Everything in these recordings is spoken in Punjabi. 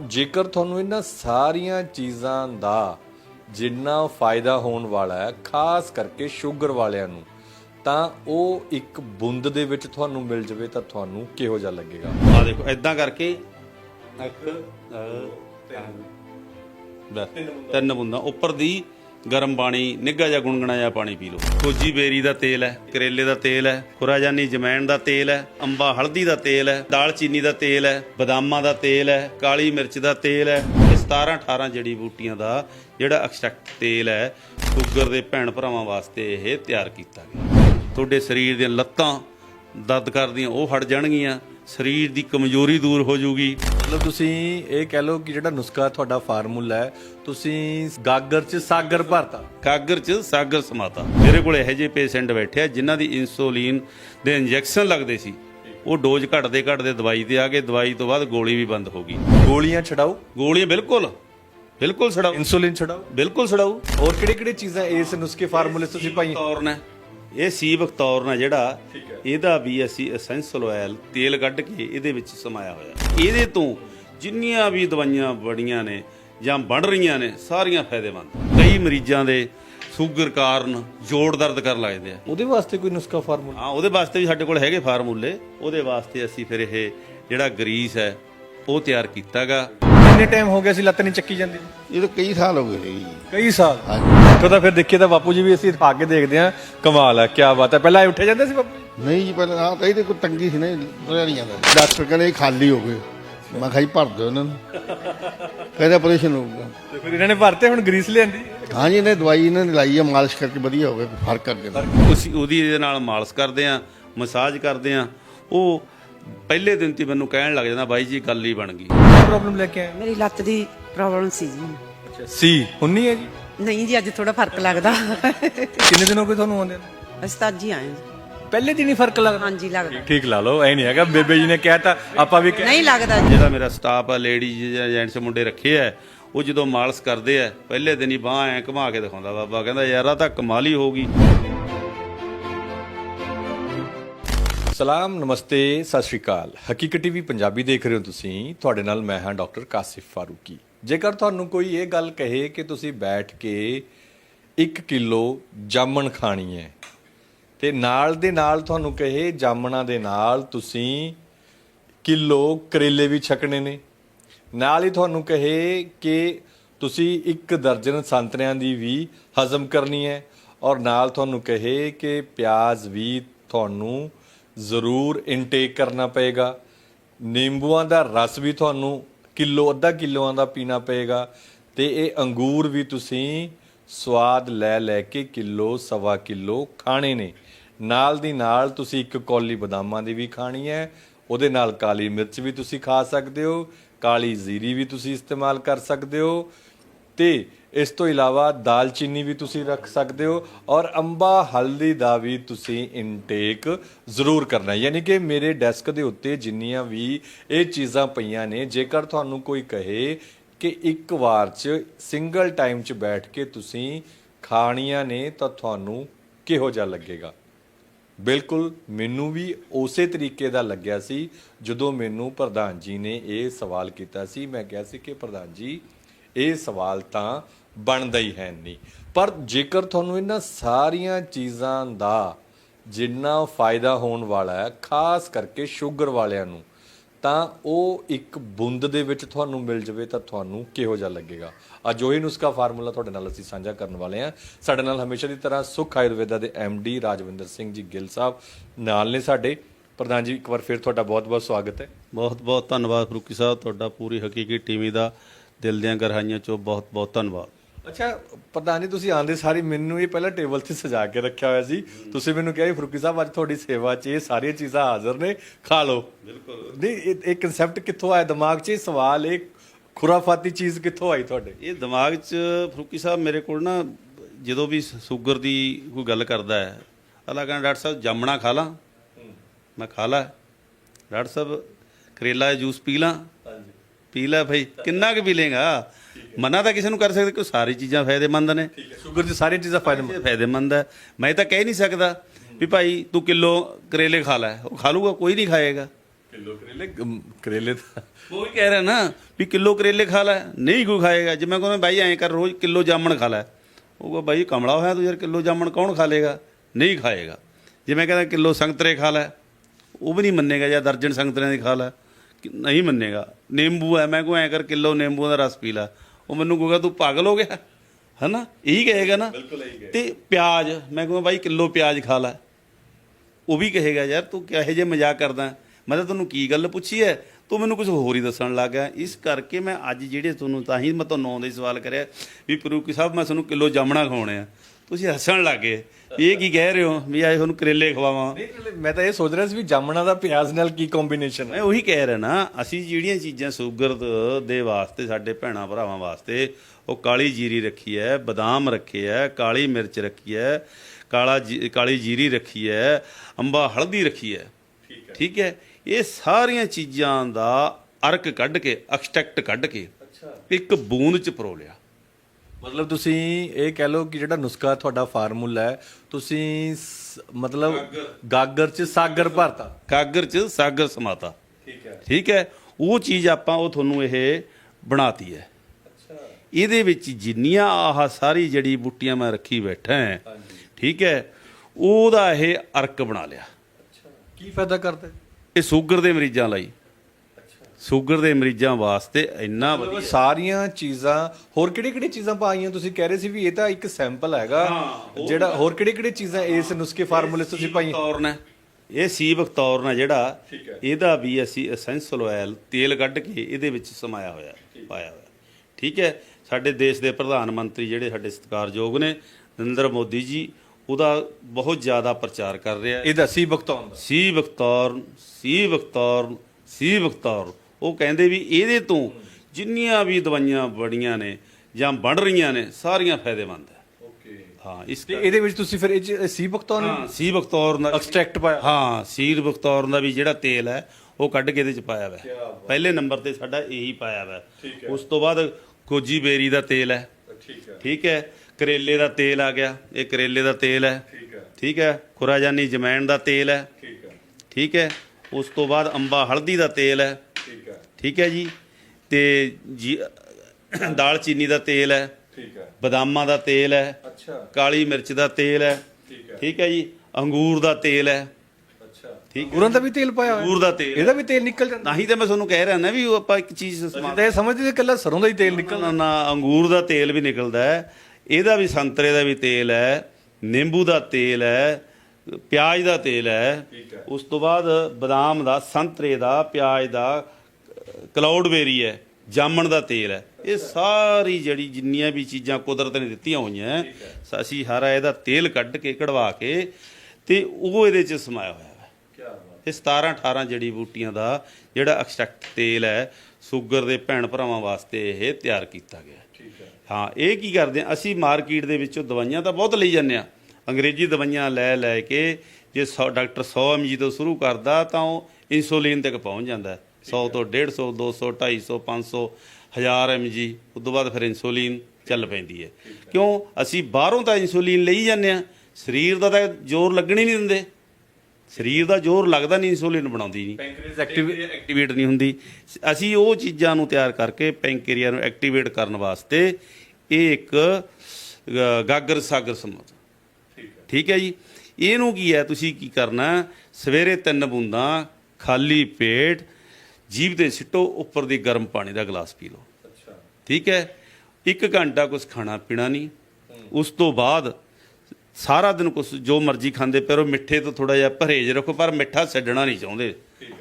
ਜੇਕਰ ਤੁਹਾਨੂੰ ਇਹਨਾਂ ਸਾਰੀਆਂ ਚੀਜ਼ਾਂ ਦਾ ਜਿੰਨਾ ਫਾਇਦਾ ਹੋਣ ਵਾਲਾ ਹੈ ਖਾਸ ਕਰਕੇ ਸ਼ੂਗਰ ਵਾਲਿਆਂ ਨੂੰ ਤਾਂ ਉਹ ਇੱਕ ਬੂੰਦ ਦੇ ਵਿੱਚ ਤੁਹਾਨੂੰ ਮਿਲ ਜਾਵੇ ਤਾਂ ਤੁਹਾਨੂੰ ਕਿਹੋ ਜਿਹਾ ਲੱਗੇਗਾ? ਆ ਦੇਖੋ ਐਦਾਂ ਕਰਕੇ ਇੱਕ ਅਹ, ਤਿੰਨ ਬੁੰਦਾਂ। ਉੱਪਰ ਦੀ ਗਰਮ ਪਾਣੀ, ਨਿੱਘਾ ਜਿਹਾ ਗੁੰਗਣਾ ਜਿਹਾ ਪਾਣੀ ਪੀ ਲਓ। ਕੋਜੀ ਬੇਰੀ ਦਾ ਤੇਲ ਹੈ, ਕਰੇਲੇ ਦਾ ਤੇਲ ਹੈ, ਖੁਰਾਜਾਨੀ ਜਮੈਣ ਦਾ ਤੇਲ ਹੈ, ਅੰਬਾ ਹਲਦੀ ਦਾ ਤੇਲ ਹੈ ਦਾਲਚੀਨੀ ਦਾ ਤੇਲ ਹੈ, ਬਦਾਮਾਂ ਦਾ ਤੇਲ ਹੈ, ਕਾਲੀ ਮਿਰਚ ਦਾ ਤੇਲ ਹੈ। ਇਹ 17 18 ਜੜੀ ਬੂਟੀਆਂ ਦਾ ਜਿਹੜਾ ਐਕਸਟ੍ਰੈਕਟ ਤੇਲ ਹੈ, ਸ਼ੂਗਰ ਦੇ ਭੈਣ ਭਰਾਵਾਂ ਵਾਸਤੇ ਇਹ ਤਿਆਰ ਕੀਤਾ ਗਿਆ। ਤੁਹਾਡੇ ਸਰੀਰ ਦੀਆਂ ਲੱਤਾਂ ਦਰਦ ਕਰਦੀਆਂ, ਉਹ ਹਟ ਜਾਣਗੀਆਂ। ਸਰੀਰ ਦੀ ਕਮਜ਼ੋਰੀ ਦੂਰ ਹੋ ਜਾਊਗੀ ਮਤਲਬ ਤੁਸੀਂ ਇਹ ਕਹਿ ਲਓ ਕਿ ਜਿਹੜਾ ਨੁਸਖਾ ਤੁਹਾਡਾ ਫਾਰਮੂਲਾ ਹੈ ਤੁਸੀਂ ਗਾਗਰ 'ਚ ਸਾਗਰ ਭਰਤਾ। ਕਾਗਰ ਚ ਸਾਗਰ ਸਮਾਤਾ। ਮੇਰੇ ਕੋਲ ਇਹੋ ਜਿਹੇ ਪੇਸ਼ੈਂਟ ਬੈਠੇ ਆ ਜਿਨ੍ਹਾਂ ਦੀ ਇਨਸੂਲਿਨ ਦੇ ਇੰਜੈਕਸ਼ਨ ਲੱਗਦੇ ਸੀ। ਉਹ ਡੋਜ਼ ਘਟਦੇ ਘਟਦੇ ਦਵਾਈ ਤੇ ਆ ਗਏ ਦਵਾਈ ਤੋਂ ਬਾਅਦ ਗੋਲੀ ਵੀ ਬੰਦ ਹੋ ਗਈ। ਗੋਲੀਆਂ ਛਡਾਓ। ਗੋਲੀਆਂ ਬਿਲਕੁਲ ਬਿਲਕੁਲ ਛਡਾਓ। ਇਨਸੂਲਿਨ ਛਡਾਓ। ਬਿਲਕੁਲ ਛਡਾਓ। ਹੋਰ ਕਿਹੜੇ ਕਿਹੜੇ ਚੀਜ਼ਾਂ ਇਸ ਨੁਸਖੇ ਫਾਰਮੂਲੇ 'ਚ ਤੁਸੀਂ ਪਾਈਆਂ? ਤੌਰਨ ਹੈ ਇਹ ਸੀਵਕ ਤੌਰਨ ਹੈ ਜਿਹੜਾ ਇਹਦਾ ਵੀ ਅਸੀਂ ਐਸੈਂਸ਼ਲ ਆਇਲ ਤੇਲ ਕੱਢ ਕੇ ਇਹਦੇ ਵਿੱਚ ਸਮਾਇਆ ਹੋਇਆ। ਇਹਦੇ ਤੋਂ ਜਿੰਨੀਆਂ ਵੀ ਦਵਾਈਆਂ ਬੜੀਆਂ ਨੇ ਜਾਂ ਬਣ ਰਹੀਆਂ ਨੇ ਸਾਰੀਆਂ ਫਾਇਦੇਮੰਦ। ਕਈ ਮਰੀਜ਼ਾਂ ਦੇ ਸ਼ੂਗਰ ਕਾਰਨ ਜੋੜ ਦਰਦ ਕਰਨ ਲੱਗਦੇ ਆ। ਉਹਦੇ ਵਾਸਤੇ ਕੋਈ ਨੁਸਖਾ ਫਾਰਮੂਲਾ ਹਾਂ ਉਹਦੇ ਵਾਸਤੇ ਵੀ ਸਾਡੇ ਕੋਲ ਹੈਗੇ ਫਾਰਮੂਲੇ। ਉਹਦੇ ਵਾਸਤੇ ਅਸੀਂ ਫਿਰ ਇਹ ਜਿਹੜਾ ਗਰੀਸ ਹੈ ਉਹ ਤਿਆਰ ਕੀਤਾਗਾ। ਕਿੰਨੇ ਟਾਈਮ ਹੋ ਗਿਆ ਸੀ ਲੱਤ ਨਹੀਂ ਚੱਕੀ ਜਾਂਦੀ? ਇਹ ਤਾਂ ਕਈ ਸਾਲ ਹੋ ਗਏ ਜੀ। ਕਈ ਸਾਲ? ਹਾਂਜੀ। ਇੱਥੋਂ ਤਾਂ ਫਿਰ ਦੇਖੀਏ ਤਾਂ ਬਾਪੂ ਜੀ ਵੀ ਅਸੀਂ ਆ ਕੇ ਦੇਖਦੇ ਹਾਂ। ਕਮਾਲ ਹੈ ਕੀ ਬਾਤ ਹੈ ਪਹਿਲਾਂ ਇਹ ਉੱਠੇ ਜਾਂਦੇ ਸੀ ਬਾਪੂ ਜੀ? ਨਹੀਂ ਜੀ ਪਹਿਲਾਂ ਆ ਤਾਂ ਇਹਦੇ ਕੋਈ ਤੰਗੀ ਸੀ ਨਾ ਤੁਰਿਆ ਨਹੀਂ ਜਾਂਦਾ। ਡਾਕਟਰ ਕਹਿੰਦੇ ਇਹ ਖਾਲੀ ਹੋ ਗਏ। ਮੈਂ ਕਿਹਾ ਜੀ ਭਰ ਦਿਓ ਇਹਨਾਂ ਨੂੰ। ਕਹਿੰਦਾ ਆਪਰੇਸ਼ਨ ਹੋਊਗਾ। ਤੇ ਫਿਰ ਇਹਨਾਂ ਨੇ ਭਰਤੇ ਹੁਣ ਗਰੀਸ ਲਿਆਂਦੀ? ਹਾਂਜੀ ਇਹਨੇ ਦਵਾਈ ਇਹਨਾਂ ਨੇ ਲਾਈ ਹੈ ਮਾਲਿਸ਼ ਕਰਕੇ ਵਧੀਆ ਹੋ ਗਿਆ ਫ਼ਰਕ ਕਰਕੇ ਅਸੀਂ ਉਹਦੀ ਇਹਦੇ ਨਾਲ ਮਾਲਸ਼ ਕਰਦੇ ਆ ਮਸਾਜ ਕਰਦੇ ਆ ਉਹ ਪਹਿਲੇ ਦਿਨ ਤੇ ਮੈਨੂੰ ਕਹਿਣ ਲੱਗ ਜਾਂਦਾ ਬਾਈ ਜੀ ਗੱਲ ਹੀ ਬਣ ਗਈ। ਪ੍ਰੋਬਲਮ ਲੈ ਕੇ ਆਏ ਮੇਰੀ ਲੱਤ ਦੀ ਪ੍ਰੋਬਲਮ ਸੀ ਜੀ। ਅੱਛਾ ਸੀ। ਹੁੰਨੀ ਹੈ ਜੀ? ਨਹੀਂ ਜੀ ਅੱਜ ਥੋੜਾ ਫ਼ਰਕ ਲੱਗਦਾ। ਕਿੰਨੇ ਦਿਨ ਹੋ ਗਏ ਤੁਹਾਨੂੰ ਆਉਂਦੇ ਨੂੰ? ਅਸੀਂ ਤਾਂ ਅੱਜ ਹੀ ਆਏ ਹਾਂ। ਪਹਿਲੇ ਦਿਨ ਹੀ ਫ਼ਰਕ ਲੱਗਦਾ? ਹਾਂਜੀ ਲੱਗਦਾ। ਠੀਕ ਲਾ ਲਓ ਐ ਨਹੀਂ ਹੈਗਾ। ਬੇਬੇ ਜੀ ਨੇ ਕਹਿਤਾ ਆਪਾਂ ਵੀ ਕਹਿ ਨਹੀਂ ਲੱਗਦਾ ਜੀ। ਜਿਹੜਾ ਮੇਰਾ ਸਟਾਫ ਆ ਲੇਡੀਜ਼ ਜਾਂ ਜੈਂਟਸ ਮੁੰਡੇ ਰੱਖੇ ਆ ਉਹ ਜਦੋਂ ਮਾਲਸ਼ ਕਰਦੇ ਆ ਪਹਿਲੇ ਦਿਨ ਹੀ ਬਾਹ ਐ ਘੁਮਾ ਕੇ ਦਿਖਾਉਂਦਾ ਬਾਬਾ। ਕਹਿੰਦਾ ਯਾਰ ਆ ਤਾਂ ਕਮਾਲ ਹੀ ਹੋਊਗੀ ਸਲਾਮ ਨਮਸਤੇ, ਸਤਿ ਸ਼੍ਰੀ ਅਕਾਲ। ਹਕੀਕਤ ਟੀਵੀ ਪੰਜਾਬੀ ਦੇਖ ਰਹੇ ਹੋ ਤੁਸੀਂ। ਤੁਹਾਡੇ ਨਾਲ ਮੈਂ ਹਾਂ ਡਾਕਟਰ ਕਾਸਿਫ ਫਾਰੂਕੀ। ਜੇਕਰ ਤੁਹਾਨੂੰ ਕੋਈ ਇਹ ਗੱਲ ਕਹੇ ਕਿ ਤੁਸੀਂ ਬੈਠ ਕੇ 1 ਕਿਲੋ ਜਾਮਣ ਖਾਣੀ ਹੈ ਤੇ ਨਾਲ ਦੇ ਨਾਲ ਤੁਹਾਨੂੰ ਕਹੇ ਜਾਮਣਾ ਦੇ ਨਾਲ ਤੁਸੀਂ ਕਿਲੋ ਕਰੇਲੇ ਵੀ ਛਕਣੇ ਨੇ। ਨਾਲ ਹੀ ਤੁਹਾਨੂੰ ਕਹੇ ਕਿ ਤੁਸੀਂ ਇੱਕ ਦਰਜਨ ਸੰਤਰਿਆਂ ਦੀ ਵੀ ਹਜ਼ਮ ਕਰਨੀ ਹੈ। ਔਰ ਨਾਲ ਤੁਹਾਨੂੰ ਕਹੇ ਕਿ ਪਿਆਜ਼ ਵੀ ਤੁਹਾਨੂੰ ਜ਼ਰੂਰ ਇਨਟੇਕ ਕਰਨਾ ਪਏਗਾ। ਨਿੰਬੂਆਂ ਦਾ ਰਸ ਵੀ ਤੁਹਾਨੂੰ ਕਿਲੋ, ਅੱਧਾ ਕਿਲੋਆਂ ਦਾ ਪੀਣਾ ਪਏਗਾ ਤੇ ਇਹ ਅੰਗੂਰ ਵੀ ਤੁਸੀਂ ਸਵਾਦ ਲੈ ਲੈ ਕੇ ਕਿਲੋ, ਸਵਾ ਕਿਲੋ ਖਾਣੇ ਨੇ। ਨਾਲ ਦੀ ਨਾਲ ਤੁਸੀਂ ਇੱਕ ਕੌਲੀ ਬਦਾਮਾਂ ਦੀ ਵੀ ਖਾਣੀ ਹੈ। ਉਹਦੇ ਨਾਲ ਕਾਲੀ ਮਿਰਚ ਵੀ ਤੁਸੀਂ ਖਾ ਸਕਦੇ ਹੋ। ਕਾਲੀ ਜ਼ੀਰੀ ਵੀ ਤੁਸੀਂ ਇਸਤੇਮਾਲ ਕਰ ਸਕਦੇ ਹੋ। ਤੇ ਇਸ ਤੋਂ ਇਲਾਵਾ ਦਾਲਚੀਨੀ ਵੀ ਤੁਸੀਂ ਰੱਖ ਸਕਦੇ ਹੋ ਔਰ ਅੰਬਾ, ਹਲਦੀ ਦਾ ਵੀ ਤੁਸੀਂ ਇਨਟੇਕ ਜ਼ਰੂਰ ਕਰਨਾ ਯਾਨੀ ਕਿ ਮੇਰੇ ਡੈਸਕ ਦੇ ਉੱਤੇ ਜਿੰਨੀਆਂ ਵੀ ਇਹ ਚੀਜ਼ਾਂ ਪਈਆਂ ਨੇ, ਜੇਕਰ ਤੁਹਾਨੂੰ ਕੋਈ ਕਹੇ ਕਿ ਇੱਕ ਵਾਰ 'ਚ ਸਿੰਗਲ ਟਾਈਮ 'ਚ ਬੈਠ ਕੇ ਤੁਸੀਂ ਖਾਣੀਆਂ ਨੇ, ਤਾਂ ਤੁਹਾਨੂੰ ਕਿਹੋ ਜਿਹਾ ਲੱਗੇਗਾ? ਬਿਲਕੁਲ, ਮੈਨੂੰ ਵੀ ਉਸੇ ਤਰੀਕੇ ਦਾ ਲੱਗਿਆ ਸੀ ਜਦੋਂ ਮੈਨੂੰ ਪ੍ਰਧਾਨ ਜੀ ਨੇ ਇਹ ਸਵਾਲ ਕੀਤਾ ਸੀ। ਮੈਂ ਕਿਹਾ ਸੀ ਕਿ ਪ੍ਰਧਾਨ ਜੀ ਇਹ ਸਵਾਲ ਤਾਂ ਬਣਦਾ ਹੀ ਹੈ ਨਹੀਂ। ਪਰ ਜੇਕਰ ਤੁਹਾਨੂੰ ਇਹਨਾਂ ਸਾਰੀਆਂ ਚੀਜ਼ਾਂ ਦਾ ਜਿੰਨਾ ਫਾਇਦਾ ਹੋਣ ਵਾਲਾ ਹੈ, ਖਾਸ ਕਰਕੇ ਸ਼ੂਗਰ ਵਾਲਿਆਂ ਨੂੰ, ਤਾਂ ਉਹ ਇੱਕ ਬੂੰਦ ਦੇ ਵਿੱਚ ਤੁਹਾਨੂੰ ਮਿਲ ਜਾਵੇ ਤਾਂ ਤੁਹਾਨੂੰ ਕਿਹੋ ਜਿਹਾ ਲੱਗੇਗਾ। ਅੱਜ ਨੁਸਖਾ ਫਾਰਮੂਲਾ ਤੁਹਾਡੇ ਨਾਲ ਅਸੀਂ ਸਾਂਝਾ ਕਰਨ ਵਾਲੇ ਹਾਂ। ਸਾਡੇ ਨਾਲ ਹਮੇਸ਼ਾ ਦੀ ਤਰ੍ਹਾਂ ਸੁਖ ਆਯੁਰਵੇਦਾ ਦੇ ਡੀ ਰਾਜਵਿੰਦਰ ਸਿੰਘ ਜੀ ਗਿੱਲ ਸਾਹਿਬ ਨਾਲ ਨੇ ਸਾਡੇ। ਪ੍ਰਧਾਨ ਜੀ, ਇੱਕ ਵਾਰ ਫਿਰ ਤੁਹਾਡਾ ਬਹੁਤ-ਬਹੁਤ ਸਵਾਗਤ ਹੈ। ਬਹੁਤ ਬਹੁਤ ਧੰਨਵਾਦ ਫਰੂਕੀ ਸਾਹਿਬ, ਤੁਹਾਡਾ ਪੂਰੀ ਹਕੀਕੀ ਟੀਵੀ ਦਾ ਦਿਲ ਦੀਆਂ ਗਹਿਰਾਈਆਂ ਚੋਂ ਬਹੁਤ ਬਹੁਤ ਧੰਨਵਾਦ। ਅੱਛਾ ਪ੍ਰਧਾਨ ਜੀ ਤੁਸੀਂ ਆਂਦੇ ਸਾਰੀ ਮੈਨੂੰ ਇਹ ਪਹਿਲਾਂ ਟੇਬਲ ਤੇ ਸਜਾ ਕੇ ਰੱਖਿਆ ਹੋਇਆ ਸੀ। ਤੁਸੀਂ ਮੈਨੂੰ ਕਿਹਾ ਫਰੂਕੀ ਸਾਹਿਬ ਅੱਜ ਤੁਹਾਡੀ ਸੇਵਾ 'ਚ ਇਹ ਸਾਰੀਆਂ ਚੀਜ਼ਾਂ ਹਾਜ਼ਰ ਨੇ ਖਾ ਲਓ। ਬਿਲਕੁਲ। ਨਹੀਂ ਇਹ- ਇਹ ਕਨਸੈਪਟ ਕਿੱਥੋਂ ਆਇਆ? ਦਿਮਾਗ 'ਚ ਇਹ ਸਵਾਲ ਇਹ ਖੁਰਾਫਾਤੀ ਚੀਜ਼ ਕਿੱਥੋਂ ਆਈ ਤੁਹਾਡੇ? ਇਹ ਦਿਮਾਗ 'ਚ ਫਰੂਕੀ ਸਾਹਿਬ ਮੇਰੇ ਕੋਲ ਨਾ ਜਦੋਂ ਵੀ ਸ਼ੂਗਰ ਦੀ ਕੋਈ ਗੱਲ ਕਰਦਾ ਹੈ ਅਲਾ ਕਹਿੰਦਾ ਡਾਕਟਰ ਸਾਹਿਬ ਜਾਮਣਾ ਖਾ ਲਾਂ? ਮੈਂ ਖਾ ਲਾ। ਡਾਕਟਰ ਸਾਹਿਬ ਕਰੇਲਾ ਦਾ ਜੂਸ ਪੀ ਲਾਂ। ਪੀ ਲੈ ਭਾਈ ਕਿੰਨਾ ਕੁ ਪੀ ਲੇਗਾ ਮਨਾ ਤਾਂ ਕਿਸੇ ਨੂੰ ਕਰ ਸਕਦੇ ਕਿ ਸਾਰੀ ਚੀਜ਼ਾਂ ਫਾਇਦੇਮੰਦ ਨੇ। ਸ਼ੂਗਰ 'ਚ ਸਾਰੀਆਂ ਚੀਜ਼ਾਂ ਫਾਇਦੇਮੰਦ। ਫਾਇਦੇਮੰਦ ਹੈ। ਮੈਂ ਤਾਂ ਕਹਿ ਨਹੀਂ ਸਕਦਾ ਵੀ ਭਾਈ ਤੂੰ ਕਿਲੋ ਕਰੇਲੇ ਖਾ ਲੈ। ਉਹ ਖਾ ਲੂਗਾ ਕੋਈ ਨਹੀਂ ਖਾਏਗਾ। ਕਿਲੋ ਕਰੇਲੇ ਕਰੇਲੇ ਤਾਂ ਉਹ ਕਹਿ ਰਿਹਾ ਨਾ ਵੀ ਕਿਲੋ ਕਰੇਲੇ ਖਾ ਲੈ। ਨਹੀਂ ਕੋਈ ਖਾਏਗਾ। ਜੇ ਮੈਂ ਕਹਿੰਦਾ ਬਾਈ ਐਂ ਕਰ ਰੋਜ਼ ਕਿਲੋ ਜਾਮਣ ਖਾ ਲੈ। ਉਹ ਕਹੇ ਬਾਈ ਕਮਲਾ ਹੋਇਆ ਤੂੰ ਯਾਰ ਕਿਲੋ ਜਾਮਣ ਕੌਣ ਖਾ ਲੇਗਾ ਨਹੀਂ ਖਾਏਗਾ। ਜੇ ਮੈਂ ਕਹਿੰਦਾ ਕਿਲੋ ਸੰਗਤਰੇ ਖਾ ਲੈ। ਉਹ ਵੀ ਨਹੀਂ ਮੰਨੇਗਾ ਜਾਂ ਦਰਜਨ ਸੰਗਤਰਿਆਂ ਦੀ ਖਾ ਲੈ। ਨਹੀਂ ਮੰਨੇਗਾ। ਨਿੰਬੂ ਹੈ ਮੈਂ ਕੋ ਐਂ ਕਰ ਕਿਲੋ ਨਿੰਬੂਆਂ ਦਾ ਰਸ ਪੀ ਲੈ? ਉਹ ਮੈਨੂੰ ਕਹੇਗਾ ਤੂੰ ਪਾਗਲ ਹੋ ਗਿਆ? ਹਨਾ? ਇਹੀ ਕਹੇਗਾ ਨਾ। ਤੇ ਪਿਆਜ਼ ਮੈਂ ਕਹਾਂ ਬਾਈ ਕਿਲੋ ਪਿਆਜ਼ ਖਾ ਲੈ। ਉਹ ਵੀ ਕਹੇਗਾ ਯਾਰ ਤੂੰ ਕਿਹੋ ਜਿਹੇ ਮਜ਼ਾਕ ਕਰਦਾ ਮੈਂ ਤਾਂ ਤੈਨੂੰ ਕੀ ਗੱਲ ਪੁੱਛੀ ਐ? ਤੂੰ ਮੈਨੂੰ ਕੁਝ ਹੋਰ ਹੀ ਦੱਸਣ ਲੱਗ ਗਿਆ। ਇਸ ਕਰਕੇ ਮੈਂ ਅੱਜ ਜਿਹੜੇ ਤੁਹਾਨੂੰ ਤਾਂ ਹੀ ਮੈਂ ਤੁਹਾਨੂੰ ਆਉਂਦੇ ਸਵਾਲ ਕਰਿਆ ਵੀ ਫਰੂਕੀ ਸਾਹਿਬ ਮੈਂ ਤੁਹਾਨੂੰ ਕਿਲੋ ਜਾਮਣਾ ਖਵਾਉਣੇ ਆ। ਤੁਸੀਂ ਹੱਸਣ ਲੱਗੇ ਇਹ ਕੀ ਕਹਿ ਰਹੇ ਹੋ? ਵੀ ਆਏ ਤੁਹਾਨੂੰ ਕਰੇਲੇ ਖਵਾਵਾਂ। ਨਹੀਂ ਮੈਂ ਤਾਂ ਇਹ ਸੋਚ ਰਿਹਾ ਸੀ ਵੀ ਜਾਮਣਾ ਦਾ ਪਿਆਜ਼ ਨਾਲ ਕੀ ਕੰਬੀਨੇਸ਼ਨ ਹੈ ਮੈਂ ਉਹੀ ਕਹਿ ਰਿਹਾ ਨਾ ਅਸੀਂ ਜਿਹੜੀਆਂ ਚੀਜ਼ਾਂ ਸ਼ੂਗਰ ਦ- ਵਾਸਤੇ ਸਾਡੇ ਭੈਣਾਂ ਭਰਾਵਾਂ ਵਾਸਤੇ ਉਹ ਕਾਲੀ ਜੀਰੀ ਰੱਖੀ ਹੈ ਬਦਾਮ ਰੱਖੇ ਹੈ ਕਾਲੀ ਮਿਰਚ ਰੱਖੀ ਹੈ ਕਾਲਾ ਕਾਲੀ ਜੀਰੀ ਰੱਖੀ ਹੈ ਅੰਬਾ ਹਲਦੀ ਰੱਖੀ ਹੈ। ਠੀਕ ਹੈ। ਇਹ ਸਾਰੀਆਂ ਚੀਜ਼ਾਂ ਦਾ ਅਰਕ ਕੱਢ ਕੇ ਐਕਸਟ੍ਰੈਕਟ ਕੱਢ ਕੇ ਇੱਕ ਬੂੰਦ ਚ ਪਰੋ ਲਿਆ। ਮਤਲਬ ਤੁਸੀਂ ਇਹ ਕਹਿ ਲਓ ਕਿ ਜਿਹੜਾ ਨੁਸਖਾ ਤੁਹਾਡਾ ਫਾਰਮੂਲਾ ਹੈ ਤੁਸੀਂ ਮਤਲਬ ਗਾਗਰ। ਚ ਸਾਗਰ ਭਰਤਾ। ਕਾਗਰ ਚ ਸਾਗਰ ਸਮਾਤਾ। ਠੀਕ ਹੈ। ਠੀਕ ਹੈ? ਉਹ ਚੀਜ਼ ਆਪਾਂ ਉਹ ਤੁਹਾਨੂੰ ਇਹ ਬਣਾਤੀ ਹੈ। ਇਹਦੇ ਵਿੱਚ ਜਿੰਨੀਆਂ ਆਹ ਸਾਰੀ ਜੜੀ ਬੂਟੀਆਂ ਮੈਂ ਰੱਖੀ ਬੈਠਾ ਹਾਂ ਠੀਕ ਹੈ? ਉਹਦਾ ਇਹ ਅਰਕ ਬਣਾ ਲਿਆ। ਕੀ ਫਾਇਦਾ ਕਰਦਾ? ਇਹ ਸ਼ੂਗਰ ਦੇ ਮਰੀਜ਼ਾਂ ਲਈ। ਸ਼ੂਗਰ ਦੇ ਮਰੀਜ਼ਾਂ ਵਾਸਤੇ ਇੰਨਾ ਵਧੀਆ। ਸਾਰੀਆਂ ਚੀਜ਼ਾਂ ਹੋਰ ਕਿਹੜੀ ਕਿਹੜੀ ਚੀਜ਼ਾਂ ਪਾਈਆਂ ਤੁਸੀਂ? ਕਹਿ ਰਹੇ ਸੀ ਵੀ ਇਹ ਤਾਂ ਇੱਕ ਸੈਂਪਲ ਹੈਗਾ। ਜਿਹੜਾ ਹੋਰ ਕਿਹੜੀ ਕਿਹੜੀ ਚੀਜ਼ਾਂ ਇਸ ਨੁਸਖੇ ਫਾਰਮੂਲੇ 'ਚ ਤੁਸੀਂ ਪਾਈਆਂ? ਤੌਰਨ ਹੈ ਇਹ ਸੀਵਕ ਤੌਰਨ ਹੈ ਜਿਹੜਾ ਇਹਦਾ ਵੀ ਅਸੀਂ ਐਸੈਂਸ਼ਲ ਆਇਲ ਤੇਲ ਕੱਢ ਕੇ ਇਹਦੇ ਵਿੱਚ ਸਮਾਇਆ ਹੋਇਆ ਪਾਇਆ ਹੋਇਆ। ਠੀਕ ਹੈ? ਸਾਡੇ ਦੇਸ਼ ਦੇ ਪ੍ਰਧਾਨ ਮੰਤਰੀ ਜਿਹੜੇ ਸਾਡੇ ਸਤਿਕਾਰਯੋਗ ਨੇ ਨਰਿੰਦਰ ਮੋਦੀ ਜੀ ਉਹਦਾ ਬਹੁਤ ਜ਼ਿਆਦਾ ਪ੍ਰਚਾਰ ਕਰ ਰਿਹਾ ਇਹਦਾ ਸੀ ਦਾ। ਸੀ ਬਖਤੌਰ ਸੀ ਬਖਤੌਰ ਸੀ ਬਖਤੌਰ ਉਹ ਕਹਿੰਦੇ ਵੀ ਇਹਦੇ ਤੋਂ ਜਿੰਨੀਆਂ ਵੀ ਦਵਾਈਆਂ ਬੜੀਆਂ ਨੇ ਜਾਂ ਬਣ ਰਹੀਆਂ ਨੇ ਸਾਰੀਆਂ ਫਾਇਦੇਮੰਦ ਹੈ। ਓਕੇ। ਹਾਂ ਇਸ ਤੇ ਇਹਦੇ ਵਿੱਚ ਤੁਸੀਂ ਫਿਰ ਇਹ 'ਚ ਸੀ ਬਖਤੌਨ ਹਾਂ ਸੀ ਬਖਤੌਰ ਦਾ ਐਕਸਟ੍ਰੈਕਟ ਪਾਇਆ। ਹਾਂ ਸੀਰ ਬਖਤੌਰ ਦਾ ਵੀ ਜਿਹੜਾ ਤੇਲ ਹੈ ਉਹ ਕੱਢ ਕੇ ਇਹਦੇ ਚ ਪਾਇਆ ਹੋਇਆ ਪਹਿਲੇ ਨੰਬਰ ਤੇ ਸਾਡਾ ਇਹੀ ਪਾਇਆ ਹੋਇਆ ਉਸ ਤੋਂ ਬਾਅਦ ਕੋਜੀ ਬੇਰੀ ਦਾ ਤੇਲ ਹੈ। ਠੀਕ ਹੈ। ਠੀਕ ਹੈ। ਕਰੇਲੇ ਦਾ ਤੇਲ ਆ ਗਿਆ। ਇਹ ਕਰੇਲੇ ਦਾ ਤੇਲ ਹੈ। ਠੀਕ ਹੈ। ਠੀਕ ਹੈ। ਖੁਰਾਜਾਨੀ ਜਮੈਣ ਦਾ ਤੇਲ ਹੈ। ਠੀਕ ਹੈ। ਠੀਕ ਹੈ। ਉਸ ਤੋਂ ਬਾਅਦ ਅੰਬਾ ਹਲਦੀ ਦਾ ਤੇਲ ਹੈ। ਠੀਕ ਹੈ ਜੀ? ਤੇ ਜੀ ਦਾਲ ਚੀਨੀ ਦਾ ਤੇਲ ਹੈ। ਠੀਕ ਹੈ। ਬਦਾਮਾਂ ਦਾ ਤੇਲ ਹੈ। ਅੱਛਾ। ਕਾਲੀ ਮਿਰਚ ਦਾ ਤੇਲ ਹੈ। ਠੀਕ ਹੈ। ਠੀਕ ਹੈ ਜੀ? ਅੰਗੂਰ ਦਾ ਤੇਲ ਹੈ। ਅੱਛਾ। ਠੀਕ ਗੁਰਾਂ ਦਾ ਵੀ ਤੇਲ ਪਾਇਆ ਹੋਇਆ। ਅੰਗੂਰ ਦਾ ਤੇਲ ਇਹਦਾ ਵੀ ਤੇਲ ਨਿਕਲ ਜਾਂਦਾ। ਤਾਂ ਹੀ ਤਾਂ ਮੈਂ ਤੁਹਾਨੂੰ ਕਹਿ ਰਿਹਾ ਨਾ ਵੀ ਉਹ ਆਪਾਂ ਇੱਕ ਚੀਜ਼ ਸਮਾਨ ਜਿੱਦਾਂ ਇਹ ਸਮਝਦੇ ਸੀ ਇਕੱਲਾ ਸਰੋਂ ਦਾ ਹੀ ਤੇਲ ਨਿਕਲ ਨਾ ਨਾ ਅੰਗੂਰ ਦਾ ਤੇਲ ਵੀ ਨਿਕਲਦਾ ਹੈ। ਇਹਦਾ ਵੀ ਸੰਤਰੇ ਦਾ ਵੀ ਤੇਲ ਹੈ। ਨਿੰਬੂ ਦਾ ਤੇਲ ਹੈ। ਪਿਆਜ਼ ਦਾ ਤੇਲ ਹੈ। ਉਸ ਤੋਂ ਬਾਅਦ ਬਦਾਮ ਦਾ ਸੰਤਰੇ ਦਾ ਪਿਆਜ਼ ਦਾ ਕਲਾਉਡ ਬੇਰੀ ਹੈ ਜਾਮਣ ਦਾ ਤੇਲ ਹੈ। ਇਹ ਸਾਰੀ ਜਿਹੜੀ ਜਿੰਨੀਆਂ ਵੀ ਚੀਜ਼ਾਂ ਕੁਦਰਤ ਨੇ ਦਿੱਤੀਆਂ ਹੋਈਆਂ ਅਸੀਂ ਹਰਾ ਇਹਦਾ ਤੇਲ ਕੱਢ ਕੇ ਕਢਵਾ ਕੇ ਤੇ ਉਹ ਇਹਦੇ ਚ ਸਮਾਇਆ ਹੋਇਆ ਹੈ। ਇਹ 17 18 ਜੜੀ ਬੂਟੀਆਂ ਦਾ ਜਿਹੜਾ ਐਕਸਟ੍ਰੈਕਟ ਤੇਲ ਹੈ ਸ਼ੂਗਰ ਦੇ ਭੈਣ ਭਰਾਵਾਂ ਵਾਸਤੇ ਇਹ ਤਿਆਰ ਕੀਤਾ ਗਿਆ ਠੀਕ ਹੈ। ਹਾਂ ਇਹ ਕੀ ਕਰਦੇ ਆ ਅਸੀਂ ਮਾਰਕੀਟ ਦੇ ਵਿੱਚੋਂ ਦਵਾਈਆਂ ਤਾਂ ਬਹੁਤ ਲਈ ਜਾਂਦੇ ਆ ਅੰਗਰੇਜ਼ੀ ਦਵਾਈਆਂ ਲੈ ਲੈ ਕੇ ਜੇ 100 ਡਾਕਟਰ 100 mg ਤੋਂ ਸ਼ੁਰੂ ਕਰਦਾ ਤਾਂ ਉਹ ਇਨਸੂਲਿਨ ਤੱਕ ਪਹੁੰਚ ਜਾਂਦਾ ਹੈ। 100 ਤੋਂ 150 200 250 500 1000 mg ਉਸ ਤੋਂ ਬਾਅਦ ਫਿਰ ਇਨਸੂਲਿਨ ਚੱਲ ਪੈਂਦੀ ਹੈ। ਕਿਉਂ? ਅਸੀਂ ਬਾਹਰੋਂ ਤਾਂ ਇਨਸੂਲਿਨ ਲਈ ਜਾਂਦੇ ਆ ਸਰੀਰ ਦਾ ਤਾਂ ਜ਼ੋਰ ਲੱਗਣ ਹੀ ਨਹੀਂ ਦਿੰਦੇ। ਸਰੀਰ ਦਾ ਜ਼ੋਰ ਲੱਗਦਾ ਨਹੀਂ ਇਨਸੂਲਿਨ ਬਣਾਉਂਦੀ ਨਹੀਂ। ਪੈਂਕ੍ਰੀਅਸ ਐਕਟਿਵ ਐਕਟੀਵੇਟ ਨਹੀਂ ਹੁੰਦੀ। ਅਸੀਂ ਉਹ ਚੀਜ਼ਾਂ ਨੂੰ ਤਿਆਰ ਕਰਕੇ ਪੈਂਕਰੀਆ ਨੂੰ ਐਕਟੀਵੇਟ ਕਰਨ ਵਾਸਤੇ ਇਹ ਇੱਕ ਗਾਗਰ ਸਾਗਰ ਸਮਤ। ਠੀਕ ਹੈ ਜੀ? ਇਹਨੂੰ ਕੀ ਹੈ? ਤੁਸੀਂ ਕੀ ਕਰਨਾ? ਸਵੇਰੇ ਤਿੰਨ ਬੂੰਦਾਂ ਖਾਲੀ ਪੇਟ ਜੀਭ ਤੇ ਸਿੱਟੋ ਉੱਪਰ ਦੀ ਗਰਮ ਪਾਣੀ ਦਾ ਗਲਾਸ ਪੀ ਲਓ। ਅੱਛਾ। ਠੀਕ ਹੈ? ਇੱਕ ਘੰਟਾ ਕੁਝ ਖਾਣਾ ਪੀਣਾ ਨਹੀਂ। ਉਸ ਤੋਂ ਬਾਅਦ ਸਾਰਾ ਦਿਨ ਕੁਝ ਜੋ ਮਰਜ਼ੀ ਖਾਂਦੇ ਪਰ ਉਹ ਮਿੱਠੇ ਤੋਂ ਥੋੜਾ ਜਿਹਾ ਪਰਹੇਜ਼ ਰੱਖੋ ਪਰ ਮਿੱਠਾ ਛੱਡਣਾ ਨਹੀਂ ਚਾਹੁੰਦੇ।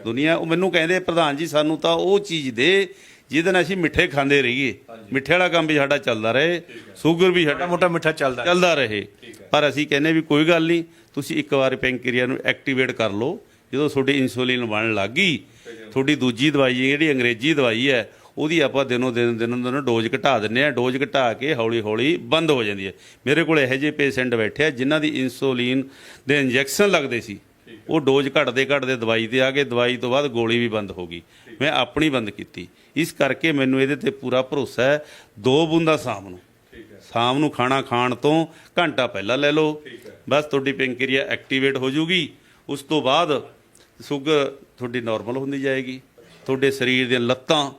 ਦੁਨੀਆ ਉਹ ਮੈਨੂੰ ਕਹਿੰਦੇ ਪ੍ਰਧਾਨ ਜੀ ਸਾਨੂੰ ਤਾਂ ਉਹ ਚੀਜ਼ ਦੇ ਜਿਹਦੇ ਨਾਲ ਅਸੀਂ ਮਿੱਠੇ ਖਾਂਦੇ ਰਹੀਏ। ਮਿੱਠੇ ਵਾਲਾ ਕੰਮ ਵੀ ਸਾਡਾ ਚੱਲਦਾ ਰਹੇ। ਸ਼ੂਗਰ ਵੀ ਸਾਡਾ ਮੋਟਾ ਮਿੱਠਾ ਚੱਲਦਾ। ਚੱਲਦਾ ਰਹੇ। ਪਰ ਅਸੀਂ ਕਹਿੰਦੇ ਵੀ ਕੋਈ ਗੱਲ ਨਹੀਂ ਤੁਸੀਂ ਇੱਕ ਵਾਰ ਪੈਂਕਰੀਆ ਨੂੰ ਐਕਟੀਵੇਟ ਕਰ ਲਓ। ਜਦੋਂ ਤੁਹਾਡੀ ਇਨਸੂਲਿਨ ਬਣਨ ਲੱਗ ਗਈ ਤੁਹਾਡੀ ਦੂਜੀ ਦਵਾਈ ਜਿਹੜੀ ਅੰਗਰੇਜ਼ੀ ਦਵਾਈ ਹੈ ਉਹਦੀ ਆਪਾਂ ਦਿਨੋਂ ਦਿਨ ਦਿਨੋਂ ਦਿਨ ਡੋਜ਼ ਘਟਾ ਦਿੰਨੇ ਆ ਡੋਜ਼ ਘਟਾ ਕੇ ਹੌਲੀ ਹੌਲੀ ਬੰਦ ਹੋ ਜਾਂਦੀ ਹੈ। ਮੇਰੇ ਕੋਲ ਇਹੋ ਜਿਹੇ ਪੇਸ਼ੈਂਟ ਬੈਠੇ ਆ ਜਿਨ੍ਹਾਂ ਦੀ ਇਨਸੂਲਿਨ ਦੇ ਇੰਜੈਕਸ਼ਨ ਲੱਗਦੇ ਸੀ। ਉਹ ਡੋਜ਼ ਘਟਦੇ ਘਟਦੇ ਦਵਾਈ ਤੇ ਆ ਗਏ ਦਵਾਈ ਤੋਂ ਬਾਅਦ ਗੋਲੀ ਵੀ ਬੰਦ ਹੋ ਗਈ। ਮੈਂ ਆਪਣੀ ਬੰਦ ਕੀਤੀ। ਇਸ ਕਰਕੇ ਮੈਨੂੰ ਇਹਦੇ ਤੇ ਪੂਰਾ ਭਰੋਸਾ ਹੈ ਦੋ ਬੂੰਦਾਂ ਸ਼ਾਮ ਨੂੰ। ਸ਼ਾਮ ਨੂੰ ਖਾਣਾ ਖਾਣ ਤੋਂ ਘੰਟਾ ਪਹਿਲਾਂ ਲੈ ਲਓ। ਬਸ ਤੁਹਾਡੀ ਪੈਂਕਰੀਆ ਐਕਟੀਵੇਟ ਹੋ ਜੂਗੀ। ਉਸ ਤੋਂ ਬਾਅਦ ਸ਼ੂਗਰ ਤੁਹਾਡੀ ਨਾਰਮਲ ਹੁੰਦੀ ਜਾਏਗੀ। ਤੁਹਾਡੇ ਸਰੀਰ ਦੀਆਂ ਲੱਤਾਂ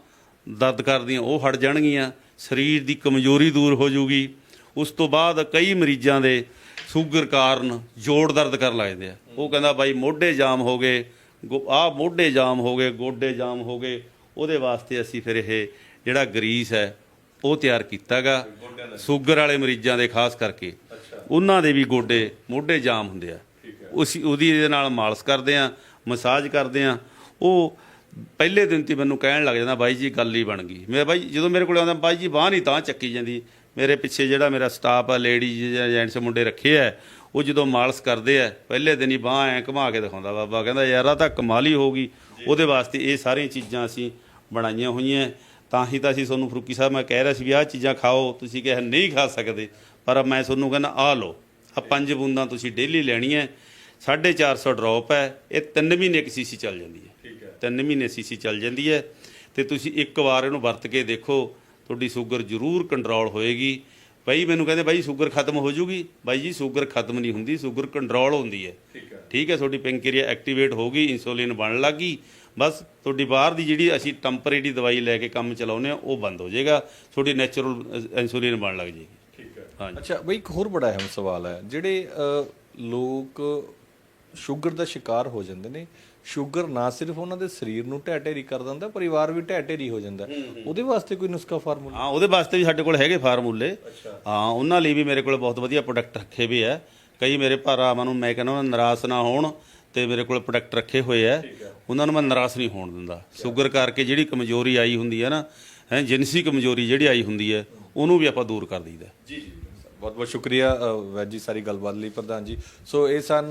ਦਰਦ ਕਰਦੀਆਂ ਉਹ ਹਟ ਜਾਣਗੀਆਂ। ਸਰੀਰ ਦੀ ਕਮਜ਼ੋਰੀ ਦੂਰ ਹੋ ਜਾਊਗੀ ਉਸ ਤੋਂ ਬਾਅਦ ਕਈ ਮਰੀਜ਼ਾਂ ਦੇ ਸ਼ੂਗਰ ਕਾਰਨ ਜੋੜ ਦਰਦ ਕਰਨ ਲੱਗਦੇ ਆ। ਉਹ ਕਹਿੰਦਾ ਬਾਈ ਮੋਢੇ ਜਾਮ ਹੋ ਗਏ ਆ ਮੋਢੇ ਜਾਮ ਹੋ ਗਏ ਗੋਡੇ ਜਾਮ ਹੋ ਗਏ। ਉਹਦੇ ਵਾਸਤੇ ਅਸੀਂ ਫਿਰ ਇਹ ਜਿਹੜਾ ਗਰੀਸ ਹੈ ਉਹ ਤਿਆਰ ਕੀਤਾਗਾ ਸ਼ੂਗਰ ਵਾਲੇ ਮਰੀਜ਼ਾਂ ਦੇ ਖਾਸ ਕਰਕੇ। ਉਹਨਾਂ ਦੇ ਵੀ ਗੋਡੇ ਮੋਢੇ ਜਾਮ ਹੁੰਦੇ ਆ। ਉਸੀ ਉਹਦੀ ਇਹਦੇ ਨਾਲ ਮਾਲਸ਼ ਕਰਦੇ ਆ। ਮਸਾਜ ਕਰਦੇ ਆ ਉਹ ਪਹਿਲੇ ਦਿਨ ਤੇ ਮੈਨੂੰ ਕਹਿਣ ਲੱਗ ਜਾਂਦਾ ਬਾਈ ਜੀ ਗੱਲ ਹੀ ਬਣ ਗਈ। ਮੈਂ ਬਾਈ ਜਦੋਂ ਮੇਰੇ ਕੋਲ ਆਉਂਦਾ ਬਾਈ ਜੀ ਬਾਹ ਨਹੀਂ ਤਾਂ ਚੱਕੀ ਜਾਂਦੀ। ਮੇਰੇ ਪਿੱਛੇ ਜਿਹੜਾ ਮੇਰਾ ਸਟਾਫ ਆ ਲੇਡੀਜ਼ ਜਾਂ ਜੈਂਟਸ ਮੁੰਡੇ ਰੱਖੇ ਆ ਉਹ ਜਦੋਂ ਮਾਲਸ਼ ਕਰਦੇ ਆ ਪਹਿਲੇ ਦਿਨ ਹੀ ਬਾਹ ਐ ਘੁਮਾ ਕੇ ਦਿਖਾਉਂਦਾ ਬਾਬਾ ਕਹਿੰਦਾ ਯਾਰ ਆ ਤਾਂ ਕਮਾਲ ਹੀ ਹੋਊਗੀ ਉਹਦੇ ਵਾਸਤੇ ਇਹ ਸਾਰੀਆਂ ਚੀਜ਼ਾਂ ਅਸੀਂ ਬਣਾਈਆਂ ਹੋਈਆਂ। ਤਾਂ ਹੀ ਤਾਂ ਅਸੀਂ ਤੁਹਾਨੂੰ ਫਰੂਕੀ ਸਾਹਿਬ ਮੈਂ ਕਹਿ ਰਿਹਾ ਸੀ ਵੀ ਆਹ ਚੀਜ਼ਾਂ ਖਾਓ। ਤੁਸੀਂ ਕਿਹਾ ਨਹੀਂ ਖਾ ਸਕਦੇ। ਪਰ ਮੈਂ ਤੁਹਾਨੂੰ ਕਹਿੰਦਾ ਆਹ ਲਓ ਆ ਪੰਜ ਬੂੰਦਾਂ ਤੁਸੀਂ ਡੇਲੀ ਲੈਣੀਆਂ। 450 ਡ੍ਰੌਪ ਹੈ। ਇਹ 3 ਮਹੀਨੇ ਇੱਕ ਸੀਸੀ ਚੱਲ ਜਾਂਦੀ ਹੈ। ਠੀਕ ਹੈ। 3 ਮਹੀਨੇ ਸੀਸੀ ਚੱਲ ਜਾਂਦੀ ਹੈ। ਤੇ ਤੁਸੀਂ ਇੱਕ ਵਾਰ ਇਹਨੂੰ ਵਰਤ ਕੇ ਦੇਖੋ ਤੁਹਾਡੀ ਸ਼ੂਗਰ ਜ਼ਰੂਰ ਕੰਟਰੋਲ ਹੋਏਗੀ। ਬਾਈ ਮੈਨੂੰ ਕਹਿੰਦੇ ਬਾਈ ਸ਼ੂਗਰ ਖਤਮ ਹੋ ਜੂਗੀ। ਬਾਈ ਜੀ ਸ਼ੂਗਰ ਖਤਮ ਨਹੀਂ ਹੁੰਦੀ ਸ਼ੂਗਰ ਕੰਟਰੋਲ ਹੁੰਦੀ ਹੈ। ਠੀਕ ਹੈ। ਠੀਕ ਹੈ ਤੁਹਾਡੀ ਪੈਂਕਰੀਆ ਐਕਟੀਵੇਟ ਹੋ ਗਈ ਇਨਸੂਲਿਨ ਬਣਨ ਲੱਗ ਗਈ। ਬਸ ਤੁਹਾਡੀ ਬਾਹਰ ਦੀ ਜਿਹੜੀ ਅਸੀਂ ਟੈਂਪਰੇਰੀ ਦਵਾਈ ਲੈ ਕੇ ਕੰਮ ਚਲਾਉਂਦੇ ਆ ਉਹ ਬੰਦ ਹੋ ਜਾਏਗਾ। ਤੁਹਾਡੀ ਨੈਚੁਰਲ ਇਨਸੂਲਿਨ ਬਣਨ ਲੱਗ ਜਾਏਗੀ। ਠੀਕ ਹੈ। ਹਾਂਜੀ। ਅੱਛਾ ਬਈ ਇੱਕ ਹੋਰ ਬੜਾ ਅਹਿਮ ਸਵਾਲ ਹੈ। ਜਿਹੜੇ ਲੋਕ ਸ਼ੂਗਰ ਦਾ ਸ਼ਿਕਾਰ ਹੋ ਜਾਂਦੇ ਨੇ। ਸ਼ੂਗਰ ਨਾ ਸਿਰਫ ਉਹਨਾਂ ਦੇ ਸਰੀਰ ਨੂੰ ਢਹਿ ਢੇਰੀ ਕਰ ਦਿੰਦਾ ਪਰਿਵਾਰ ਵੀ ਢਹਿ ਢੇਰੀ ਹੋ ਜਾਂਦਾ ਉਹਦੇ ਵਾਸਤੇ ਕੋਈ ਨੁਸਖਾ ਫਾਰਮੂਲਾ? ਹਾਂ ਉਹਦੇ ਵਾਸਤੇ ਵੀ ਸਾਡੇ ਕੋਲ ਹੈਗੇ ਫਾਰਮੂਲੇ। ਹਾਂ ਉਹਨਾਂ ਲਈ ਵੀ ਮੇਰੇ ਕੋਲ ਬਹੁਤ ਵਧੀਆ ਪ੍ਰੋਡਕਟ ਰੱਖੇ ਵੀ ਆ ਕਈ ਮੇਰੇ ਭਰਾਵਾਂ ਨੂੰ ਮੈਂ ਕਹਿੰਦਾ ਨਿਰਾਸ਼ ਨਾ ਹੋਣ ਤੇ ਮੇਰੇ ਕੋਲ ਪ੍ਰੋਡਕਟ ਰੱਖੇ ਹੋਏ ਆ ਉਹਨਾਂ ਨੂੰ ਮੈਂ ਨਿਰਾਸ਼ ਨਹੀਂ ਹੋਣ ਦਿੰਦਾ। ਸ਼ੂਗਰ ਕਰਕੇ ਜਿਹੜੀ ਕਮਜ਼ੋਰੀ ਆਈ ਹੁੰਦੀ ਹੈ ਨਾ ਹੈ ਜਿਨਸੀ ਕਮਜ਼ੋਰੀ ਜਿਹੜੀ ਆਈ ਹੁੰਦੀ ਹੈ ਉਹਨੂੰ ਵੀ ਆਪਾਂ ਦੂਰ ਕਰ ਦਈਦਾ। ਜੀ ਜੀ। ਬਹੁਤ ਬਹੁਤ ਸ਼ੁਕਰੀਆ ਵੈਦ ਜੀ ਸਾਰੀ ਗੱਲਬਾਤ ਲਈ ਪ੍ਰਧਾਨ ਜੀ। ਸੋ ਇਹ ਸਨ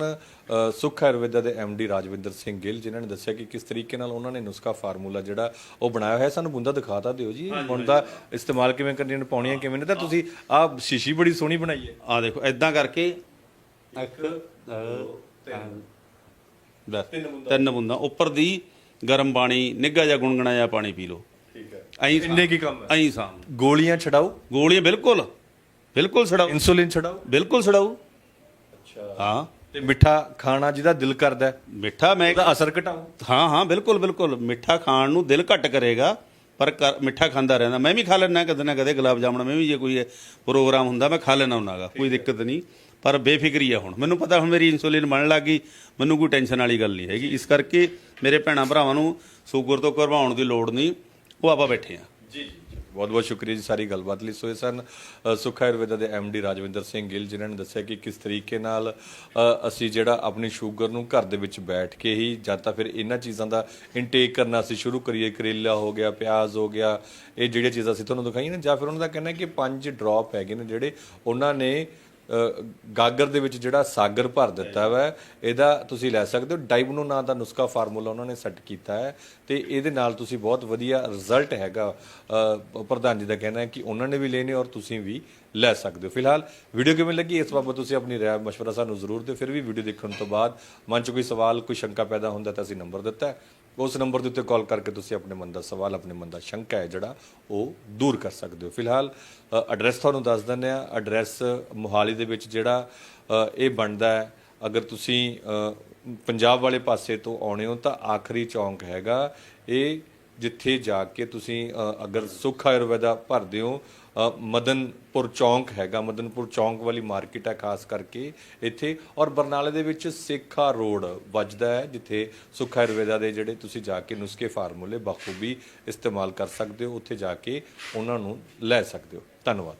ਸੁੱਖ ਆਯੁਰਵੇਦਾ ਦੇ ਡੀ ਰਾਜਵਿੰਦਰ ਸਿੰਘ ਗਿੱਲ ਜਿਨ੍ਹਾਂ ਨੇ ਦੱਸਿਆ ਕਿ ਕਿਸ ਤਰੀਕੇ ਨਾਲ ਉਹਨਾਂ ਨੇ ਨੁਸਖਾ ਫਾਰਮੂਲਾ ਜਿਹੜਾ ਉਹ ਬਣਾਇਆ ਹੋਇਆ ਸਾਨੂੰ ਬੁੰਦਾ ਦਿਖਾਤਾ ਦਿਓ ਜੀ। ਹੁਣ ਦਾ ਇਸਤੇਮਾਲ ਕਿਵੇਂ ਕਰਨੀਆਂ ਨੇ ਪਾਉਣੀਆਂ ਕਿਵੇਂ ਨੇ ਤਾਂ ਤੁਸੀਂ ਆਹ ਸ਼ੀਸ਼ੀ ਬੜੀ ਸੋਹਣੀ ਬਣਾਈ ਹੈ। ਆ ਦੇਖੋ ਐਦਾਂ ਕਰਕੇ ਇੱਕ ਬਸ ਤਿੰਨ। ਬੁੰਦਾਂ। ਉੱਪਰ ਦੀ ਗਰਮ ਪਾਣੀ ਨਿੱਘਾ ਜਿਹਾ ਗੁੰਗਣਾ ਜਿਹਾ ਪਾਣੀ ਪੀ ਲਓ। ਠੀਕ ਹੈ। ਐਂ ਇੰਨੇ ਕੀ ਕੰਮ ਹੈ? ਐਂ ਸਾਮ ਗੋਲੀਆਂ ਛਡਾਓ। ਗੋਲੀਆਂ ਬਿਲਕੁਲ। ਬਿਲਕੁਲ ਛਡਾਓ ਇਨਸੂਲਿਨ ਛਡਾਓ। ਬਿਲਕੁਲ ਛਡਾਓ ਅੱਛਾ। ਹਾਂ। ਤੇ ਮਿੱਠਾ ਖਾਣਾ ਜਿਹਦਾ ਦਿਲ ਕਰਦਾ ਮਿੱਠਾ ਮੈਂ ਉਹਦਾ ਅਸਰ ਘਟਾਓ। ਹਾਂ ਹਾਂ ਬਿਲਕੁਲ ਬਿਲਕੁਲ। ਮਿੱਠਾ ਖਾਣ ਨੂੰ ਦਿਲ ਘੱਟ ਕਰੇਗਾ ਪਰ ਮਿੱਠਾ ਖਾਂਦਾ ਰਹਿੰਦਾ। ਮੈਂ ਵੀ ਖਾ ਲੈਣਾ ਕਦੇ ਨਾ ਕਦੇ ਗੁਲਾਬ ਜਾਮਣ ਮੈਂ ਵੀ ਜੇ ਕੋਈ ਪ੍ਰੋਗਰਾਮ ਹੁੰਦਾ ਮੈਂ ਖਾ ਲੈਣਾ ਹੁੰਨਾਗਾ ਕੋਈ ਦਿੱਕਤ ਨਹੀਂ। ਪਰ ਬੇਫਿਕਰੀ ਆ ਹੁਣ। ਮੈਨੂੰ ਪਤਾ ਹੁਣ ਮੇਰੀ ਇਨਸੂਲਿਨ ਬਣਨ ਲੱਗ ਗਈ। ਮੈਨੂੰ ਕੋਈ ਟੈਨਸ਼ਨ ਵਾਲੀ ਗੱਲ ਨਹੀਂ ਹੈਗੀ। ਇਸ ਕਰਕੇ ਮੇਰੇ ਭੈਣਾਂ ਭਰਾਵਾਂ ਨੂੰ ਸ਼ੂਗਰ ਤੋਂ ਘਬਰਾਉਣ ਦੀ ਲੋੜ ਨਹੀਂ। ਉਹ ਆਪਾਂ ਬੈਠੇ ਆ ਜੀ। ਬਹੁਤ ਬਹੁਤ ਸ਼ੁਕਰੀਆ ਜੀ ਸਾਰੀ ਗੱਲਬਾਤ ਲਈ। ਸੋ ਇਹ ਸਨ ਅ, ਸੁੱਖ ਆਯੁਰਵੇਦਾ ਦੇ ਡੀ ਰਾਜਵਿੰਦਰ ਸਿੰਘ ਗਿੱਲ ਜਿਨ੍ਹਾਂ ਨੇ ਦੱਸਿਆ ਕਿ ਕਿਸ ਤਰੀਕੇ ਨਾਲ ਅਸੀਂ ਜਿਹੜਾ ਆਪਣੀ ਸ਼ੂਗਰ ਨੂੰ ਘਰ ਦੇ ਵਿੱਚ ਬੈਠ ਕੇ ਹੀ ਜਾਂ ਤਾਂ ਫਿਰ ਇਹਨਾਂ ਚੀਜ਼ਾਂ ਦਾ ਇਨਟੇਕ ਕਰਨਾ ਅਸੀਂ ਸ਼ੁਰੂ ਕਰੀਏ। ਕਰੇਲਾ ਹੋ ਗਿਆ ਪਿਆਜ਼ ਹੋ ਗਿਆ ਇਹ ਜਿਹੜੀਆਂ ਚੀਜ਼ਾਂ ਅਸੀਂ ਤੁਹਾਨੂੰ ਦਿਖਾਈਆਂ ਨੇ ਜਾਂ ਫਿਰ ਉਹਨਾਂ ਦਾ ਕਹਿਣਾ ਕਿ ਪੰਜ ਡ੍ਰੌਪ ਹੈਗੇ ਨੇ ਜਿਹੜੇ ਉਹਨਾਂ ਨੇ ਗਾਗਰ ਦੇ ਵਿੱਚ ਜਿਹੜਾ ਸਾਗਰ ਭਰ ਦਿੱਤਾ ਵਾ, ਇਹਦਾ ਤੁਸੀਂ ਲੈ ਸਕਦੇ ਹੋ। ਡਾਈਬਨੋ ਨਾਂ ਦਾ ਨੁਸਖਾ ਫਾਰਮੂਲਾ ਉਹਨਾਂ ਨੇ ਸੈੱਟ ਕੀਤਾ ਹੈ ਤੇ ਇਹਦੇ ਨਾਲ ਤੁਸੀਂ ਬਹੁਤ ਵਧੀਆ ਰਿਜ਼ਲਟ ਹੈਗਾ। ਪ੍ਰਧਾਨ ਜੀ ਦਾ ਕਹਿਣਾ ਹੈ ਕਿ ਉਹਨਾਂ ਨੇ ਵੀ ਲੈਣੇ ਔਰ ਤੁਸੀਂ ਵੀ ਲੈ ਸਕਦੇ ਹੋ। ਫਿਲਹਾਲ ਵੀਡੀਓ ਕਿਵੇਂ ਲੱਗੀ? ਇਸ ਬਾਬਤ ਤੁਸੀਂ ਆਪਣੀ ਰਾਏ ਮਸ਼ਵਰਾ ਸਾਨੂੰ ਜ਼ਰੂਰ ਦਿਓ। ਫਿਰ ਵੀ ਵੀਡੀਓ ਦੇਖਣ ਤੋਂ ਬਾਅਦ ਮਨ 'ਚ ਕੋਈ ਸਵਾਲ, ਕੋਈ ਸ਼ੰਕਾ ਪੈਦਾ ਹੁੰਦਾ ਤਾਂ ਅਸੀਂ ਨੰਬਰ ਦਿੱਤਾ ਹੈ। ਉਸ ਨੰਬਰ ਦੇ ਉੱਤੇ ਕਾਲ ਕਰਕੇ ਤੁਸੀਂ ਆਪਣੇ ਮਨ ਦਾ ਸਵਾਲ, ਆਪਣੇ ਮਨ ਦਾ ਸ਼ੰਕਾ ਹੈ ਜਿਹੜਾ ਉਹ ਦੂਰ ਕਰ ਸਕਦੇ ਹੋ। ਫਿਲਹਾਲ ਐਡਰੈਸ ਤੁਹਾਨੂੰ ਦੱਸ ਦਿੰਦੇ ਆ ਐਡਰੈਸ ਮੋਹਾਲੀ ਦੇ ਵਿੱਚ ਜਿਹੜਾ ਇਹ ਬਣਦਾ ਹੈ। ਅਗਰ ਤੁਸੀਂ ਪੰਜਾਬ ਵਾਲੇ ਪਾਸੇ ਤੋਂ ਆਉਣੇ ਹੋ ਤਾਂ ਆਖਰੀ ਚੌਂਕ ਹੈਗਾ। ਇਹ ਜਿੱਥੇ ਜਾ ਕੇ ਤੁਸੀਂ ਅਗਰ ਸੁੱਖ ਆਯੁਰਵੇਦਾ ਭਰਦੇ ਹੋ ਮਦਨਪੁਰ ਚੌਂਕ ਹੈਗਾ, ਮਦਨਪੁਰ ਚੌਂਕ ਵਾਲੀ ਮਾਰਕੀਟ ਹੈ ਖਾਸ ਕਰਕੇ ਇੱਥੇ। ਔਰ ਬਰਨਾਲੇ ਦੇ ਵਿੱਚ ਸੇਖਾ ਰੋਡ ਵੱਜਦਾ ਹੈ, ਜਿੱਥੇ ਸੁੱਖ ਆਯੁਰਵੇਦਾ ਦੇ ਜਿਹੜੇ ਤੁਸੀਂ ਜਾ ਕੇ ਨੁਸਖੇ ਫਾਰਮੂਲੇ ਬਖੂਬੀ ਇਸਤੇਮਾਲ ਕਰ ਸਕਦੇ ਹੋ, ਉੱਥੇ ਜਾ ਕੇ ਉਹਨਾਂ ਨੂੰ ਲੈ ਸਕਦੇ ਹੋ। ਧੰਨਵਾਦ।